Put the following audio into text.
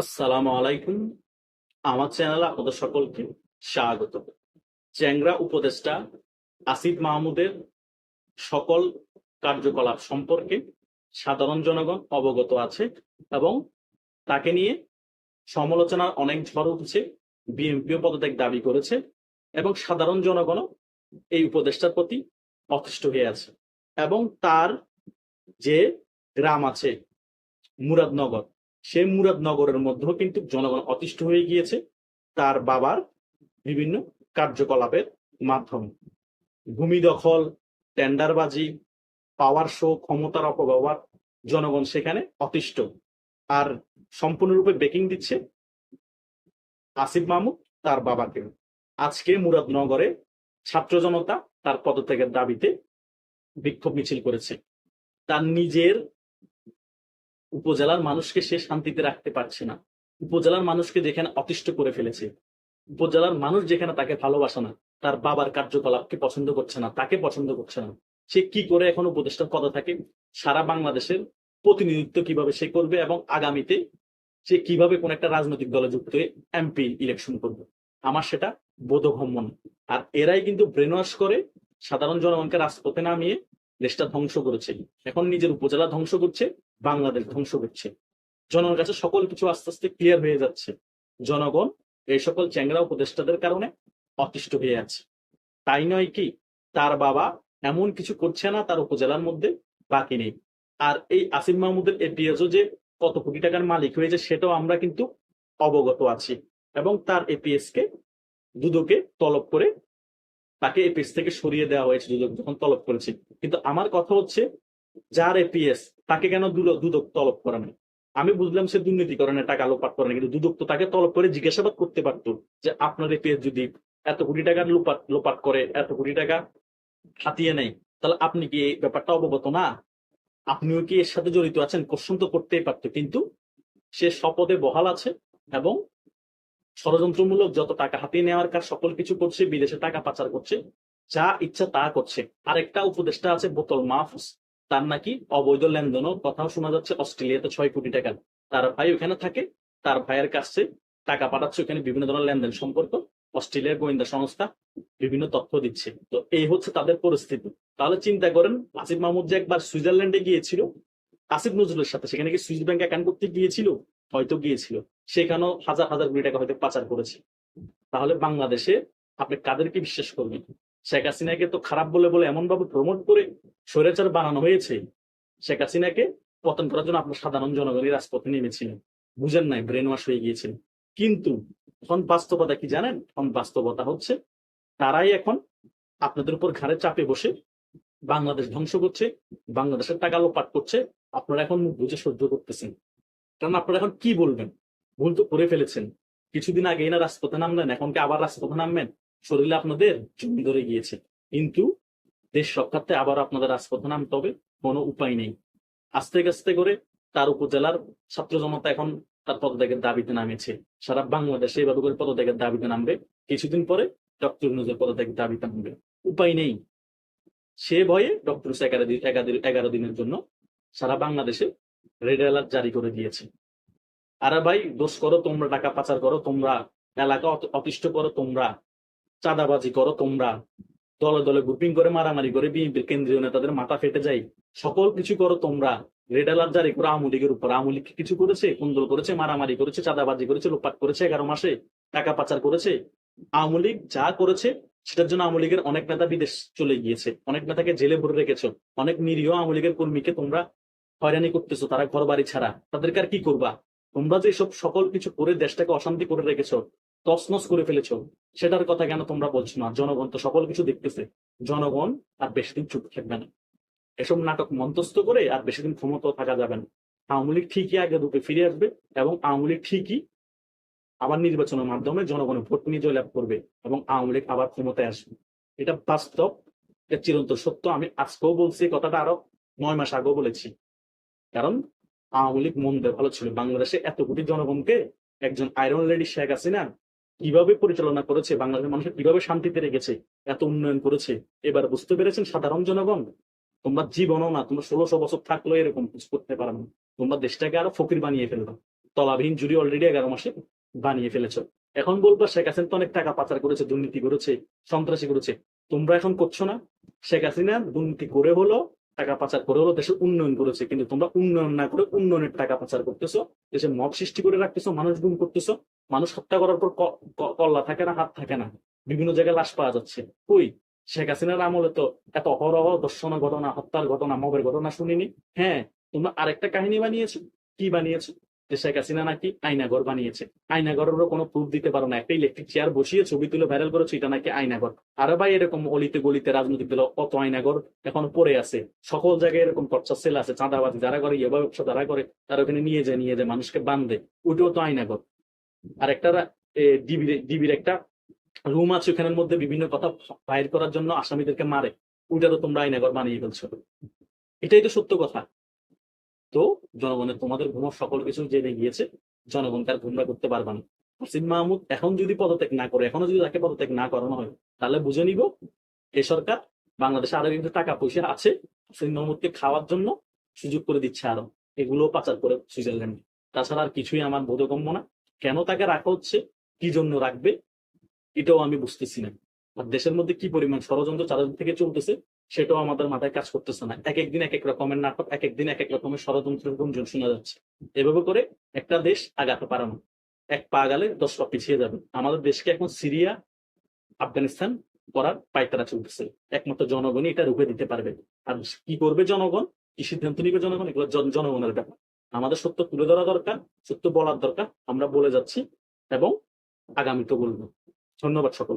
আসসালামু আলাইকুম। আমার চ্যানেলে আপনাদের সকলকে স্বাগত। চ্যাংরা উপদেষ্টা আসিফ মাহমুদের সকল কার্যকলাপ সম্পর্কে সাধারণ জনগণ অবগত আছে এবং তাকে নিয়ে সমালোচনার অনেক ঝড় উঠছে, বিএনপিও পদত্যাগ দাবি করেছে এবং সাধারণ জনগণও এই উপদেষ্টার প্রতি অতিষ্ঠ হয়ে আছে এবং তার যে গ্রাম আছে মুরাদনগর সেই মুরাদনগরের মধ্যেও কিন্তু জনগণ অতিষ্ঠ হয়ে গিয়েছে, তার বাবার বিভিন্ন কার্যকলাপের মাধ্যমে। ভূমি দখল, টেন্ডারবাজি পাওয়ার শো ক্ষমতার অপব্যবহার, জনগণ সেখানে অতিষ্ঠ। আর সম্পূর্ণরূপে বেকিং দিচ্ছে আসিফ মাহমুদ, তার বাবাকে। আজকে মুরাদনগরে ছাত্র জনতা তার পদত্যাগের দাবিতে বিক্ষোভ মিছিল করেছে। তার নিজের উপজেলার মানুষকে সে শান্তিতে রাখতে পারছে না। উপজেলার মানুষকে যেখানে অতিষ্ঠ করে ফেলেছে। উপজেলার মানুষ যেখানে তাকে ভালোবাসে না, তার বাবার কার্যকলাপকে পছন্দ করছে না, তাকে পছন্দ করছে না। সে কি করে এখন উপদেষ্টার পদে থাকে? সারা বাংলাদেশের প্রতিনিধিত্ব কীভাবে সে করবে এবং আগামীতে সে কীভাবে কোন একটা রাজনৈতিক দলে যুক্ত হয়ে এমপি ইলেকশন করবে? আমার সেটা বোধগম্য আর এরাই কিন্তু ব্রেনওয়াশ করে সাধারণ জনগণকে রাজপথে নামিয়ে দেশটা ধ্বংস করেছে। এখন নিজের উপজেলা ধ্বংস করছে, বাংলাদেশ ধ্বংস করছে। জনগণের কাছে সকল কিছু আস্তে আস্তে ক্লিয়ার হয়ে যাচ্ছে। জনগণ এই সকল চ্যাংরা উপদেষ্টাদের কারণে অতিষ্ঠ হয়ে আছে। তাই নয় কি, তার বাবা এমন কিছু করছে না তার উপজেলার মধ্যে বাকি নেই। আর এই আসিফ মাহমুদের এপিএসও যে কত কোটি টাকার মালিক হয়েছে সেটাও আমরা কিন্তু অবগত আছি। এবং তার এপিএস কে দুদকে তলব করে তাকে এপিএস থেকে সরিয়ে দেওয়া হয়েছে দুদক যখন তলব করেছে। কিন্তু আমার কথা হচ্ছে, যার এপিএস তাকে কেন দুদক তলব করে নাই? আমি বুঝলাম সে দুর্নীতিকরণে টাকা লোপাট করে না কিন্তু দুদক তো তাকে তলব করে জিজ্ঞাসাবাদ করতে পারতো যে আপনার এপিএস যদি এত কোটি টাকার লোপাট লোপাট করে, এত কোটি টাকা হাতিয়ে নেয়, তাহলে আপনি কি এই ব্যাপারটা অবগত না? আপনিও কি এর সাথে জড়িত আছেন? কোশ্চন তো করতেই পারতো, কিন্তু সে শপথে বহাল আছে এবং ষড়যন্ত্রমূলক যত টাকা হাতিয়ে নেওয়ার কাজ সকল কিছু করছে, বিদেশে টাকা পাচার করছে, যা ইচ্ছা তা করছে। আরেকটা উপদেষ্টা আছে বোতল মাহফুজ, তার নাকি অবৈধ লেনদেনও কথাও শোনা যাচ্ছে অস্ট্রেলিয়াতে ছয় কোটি টাকা। তার ভাই ওখানে থাকে, তার ভাইয়ের কাছে টাকা পাঠাচ্ছে, ওখানে বিভিন্ন ধরনের লেনদেন সম্পর্ক, অস্ট্রেলিয়ার গোয়েন্দা সংস্থা বিভিন্ন তথ্য দিচ্ছে। তো এই হচ্ছে তাদের পরিস্থিতি। তাহলে চিন্তা করেন, আসিফ মাহমুদ যে একবার সুইজারল্যান্ডে গিয়েছিল, আসিফ নজরুলের সাথে, সেখানে কি সুইস ব্যাংক অ্যাকাউন্ট করতে গিয়েছিল? হয়তো গিয়েছিল। সেখানেও হাজার হাজার কোটি টাকা হয়তো পাচার করেছে। তাহলে বাংলাদেশে আপনি কাদেরকে বিশ্বাস করবেন? শেখ হাসিনাকে তো খারাপ বলে বলে এমন ভাবে প্রমোট করে স্বৈরাচার বানানো হয়েছে, শেখ হাসিনাকে পতন করার জন্য আপনার সাধারণ জনগণই রাজপথে নেমেছিলেন। বুঝেন নাই ব্রেন ওয়াশ হয়ে গিয়েছিলেন কিন্তু এখন বাস্তবতা কি জানেন? এখন বাস্তবতা হচ্ছে তারাই এখন আপনাদের উপর ঘাড়ে চাপে বসে বাংলাদেশ ধ্বংস করছে, বাংলাদেশের টাকা লোপাট করছে। আপনারা এখন মুখ বুঝে সহ্য করতেছেন। কারণ আপনারা এখন কি বলবেন? ভুল তো করে ফেলেছেন। কিছুদিন আগে না রাজপথে নামলেন, এখন কি আবার রাজপথে নামবেন? শরীরে আপনাদের জমি ধরে গিয়েছে। কিন্তু দেশ রক্ষার্থে আবার আপনাদের রাজপথে নামতে হবে, কোনো উপায় নেই। আস্তে আস্তে করে তার উপজেলার ছাত্র জনতা এখন তার পদত্যাগের দাবিতে নামেছে। সারা বাংলাদেশে এভাবে করে পদত্যাগের দাবিতে নামবে। কিছুদিন পরে ডক্টর ইউনুসের পদত্যাগের দাবিতে নামবে। উপায় নেই। সে ভয়ে ডক্টর এগারো দিনের জন্য সারা বাংলাদেশে রেড অ্যালার্ট জারি করে দিয়েছে। আরে ভাই, দোষ করো, তোমরা টাকা পাচার করো, তোমরা এলাকা অতিষ্ঠ করো, তোমরা চাঁদাবাজি করো, তোমরা দলে দলে গ্রুপিং করে, মারামারি করে, বিএনপির কেন্দ্রীয় নেতাদের মাথা ফেটে যায়। সকল কিছু করো তোমরা। রেড অ্যালার্ট জারি করে আওয়ামী লীগের উপর। আওয়ামী লীগ কিছু করেছে? কুন্দল করেছে, মারামারি করেছে, চাঁদাবাজি করেছে লোপাট করেছে, এগারো মাসে টাকা পাচার করেছে। আওয়ামী লীগ যা করেছে, সেটার জন্য আওয়ামী লীগের অনেক নেতা বিদেশ চলে গিয়েছে। অনেক নেতাকে জেলে ভরে রেখেছ। অনেক নিরীহ আওয়ামী লীগের কর্মীকে তোমরা হয়রানি করতেছো তারা ঘর বাড়ি ছাড়া, তাদেরকে আর কি করবা? তোমরা যে সব সকল কিছু করে দেশটাকে অশান্তি করে রেখেছো, তছনছ করে ফেলেছো, সেটার কথা কেন তোমরা বলছো না? জনগণ তো সকল কিছু দেখতেছে। জনগণ আর বেশি দিন চুপ থাকবে না। এসব নাটক মন্তস্থ করে আর বেশি দিন ক্ষমতা থাকা যাবে না। আওয়ামী লীগ ঠিকই আগে রূপে ফিরে আসবে এবং আওয়ামী লীগ ঠিকই আবার নির্বাচনের মাধ্যমে জনগণের ভোট নিয়ে জয়লাভ করবে এবং আওয়ামী লীগ আবার ক্ষমতায় আসবে। এটা বাস্তব, এটা চিরন্ত সত্য। আমি আজকেও বলছি কথাটা আরও নয় মাস আগেও বলেছি। কারণ আওয়ামী লীগ মন দিয়ে ভালো ছিল। বাংলাদেশে এত কোটি জনগণকে একজন আয়রন লেডি শেখ হাসিনা কীভাবে পরিচালনা করেছে, বাংলাদেশের মানুষের কীভাবে শান্তিতে রেখেছে, এত উন্নয়ন করেছে, এবার বুঝতে পেরেছেন সাধারণ জনগণ? তোমরা জীবনও না, তোমরা ষোলোশো বছর থাকলেও এরকম কিছু করতে পারো না। তোমরা দেশটাকে আরও ফকির বানিয়ে ফেলবা। তলাবিহীন জুড়ি অলরেডি এগারো মাসে বানিয়ে ফেলেছো। এখন বলব, শেখ হাসিনা তো অনেক টাকা পাচার করেছে, দুর্নীতি করেছে, সন্ত্রাসী করেছে। তোমরা এখন করছ না। শেখ হাসিনা দুর্নীতি করে হলো টাকা পাচার করে হলো দেশের উন্নয়ন করেছে, কিন্তু তোমরা উন্নয়ন না করে উন্নয়নের টাকা পাচার করতেছো, দেশে মব সৃষ্টি করে রাখতেছো, মানুষ গুম করতেছো, মানুষ হত্যা করার পর কল্লা থাকে না, হাত থাকে না। বিভিন্ন জায়গায় লাশ পাওয়া যাচ্ছে। কই? শেখ হাসিনার আমলে তো এত অহরহ দর্শন ঘটনা, হত্যার ঘটনা, মবের ঘটনা শুনিনি। হ্যাঁ তোমরা আরেকটা কাহিনী বানিয়েছো। কি বানিয়েছো? যে শেখ হাসিনা নাকি আয়নাঘর বানিয়েছে। আয়নাঘরেরও কোনো প্রুফ দিতে পারো না। একটা ইলেকট্রিক চেয়ার বসিয়ে ছবি তুলে ভাইরাল করেছ, এটা নাকি আয়নাঘর আরে ভাই, এরকম অলিতে গলিতে রাজনৈতিক দল কত আয়নাঘর এখন পড়ে আছে। সকল জায়গায় এরকম টর্চার সেল আছে, চাঁদাবাজি যারা করে ইয়ে ব্যবসা যারা করে, তারা ওখানে নিয়ে যায় নিয়ে যায়, মানুষকে বান্ধে ওইটাও তো আয়নাঘর আর একটা ডিবির ডিবির একটা রুম আছে ওখানের মধ্যে বিভিন্ন কথা বাইর করার জন্য আসামিদেরকে মারে। ওইটারও তোমরা আইনাগর বানিয়ে ফেলছো। এটাই তো সত্য কথা। তো জনগণের তোমাদের ঘুমর সকল কিছু জেনে গিয়েছে, জনগণ তার ঘুমরা করতে পারবে না। হাসিন মাহমুদ এখন যদি পদত্যাগ না করে, এখনও যদি তাকে পদত্যাগ না করানো হয়, তাহলে বুঝে নিব এ সরকার বাংলাদেশে আরও কিন্তু টাকা পয়সা আছে হাসিন মাহমুদকে খাওয়ার জন্য সুযোগ করে দিচ্ছে আরও। এগুলো পাচার করে সুইজারল্যান্ডে। তাছাড়া আর কিছুই আমার বোধগম্য না। কেন তাকে রাখা হচ্ছে? কি জন্য রাখবে? এটাও আমি বুঝতেছি না। আর দেশের মধ্যে কি পরিমাণ ষড়যন্ত্র চারিদিক থেকে চলতেছে সেটাও আমাদের মাথায় কাজ করতেছে না। এক একদিন এক এক রকমের নাটক, এক একদিন এক এক রকমের ষড়যন্ত্রের গুঞ্জন শোনা যাচ্ছে। এভাবে করে একটা দেশ আগাতে পারে না। এক পা গেলে দশ পা পিছিয়ে যাবে। আমাদের দেশকে এখন সিরিয়া, আফগানিস্তান করার পায়তারা চলতেছে। একমাত্র জনগণই এটা রুখে দিতে পারবে। আর কি করবে জনগণ? কি সিদ্ধান্ত নিবে জনগণ? এগুলো জন- জনগণের ব্যাপার। আমাদের সত্য তুলে ধরা দরকার, সত্য বলার দরকার। আমরা বলে যাচ্ছি এবং আগামীতে বলব। ধন্যবাদ সকল